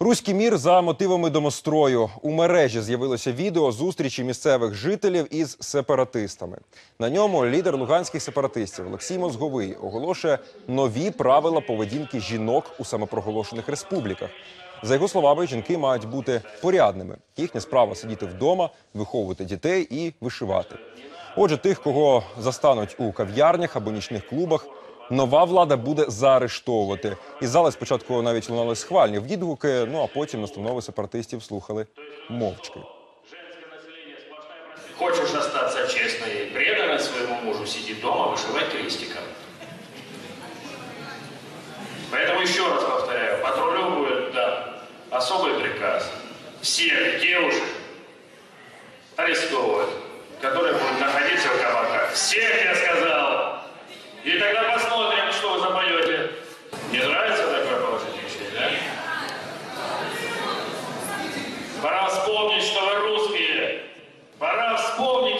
Руський мір за мотивами домострою. У мережі з'явилося відео зустрічі місцевих жителів із сепаратистами. На ньому лідер луганських сепаратистів Олексій Мозговий оголошує нові правила поведінки жінок у самопроголошених республіках. За його словами, жінки мають бути порядними. Їхня справа сидіти вдома, виховувати дітей і вишивати. Отже, тих, кого застануть у кав'ярнях або нічних клубах, нова влада буде заарештовувати. Із зали спочатку навіть лунали схвальні відгуки, ну а потім настанови сепаратистів слухали мовчки. Хочешь остаться честной и преданной своему мужу, сиди дома, вышивай крестиком. Поэтому еще раз повторяю, патрулю будет дан особый приказ всех девушек арестовывать, которые будут находиться в кабаках. Всех я сказал! И тогда посмотрим, что вы запоете. Не нравится такое положение да? Пора вспомнить, что вы русские. Пора вспомнить,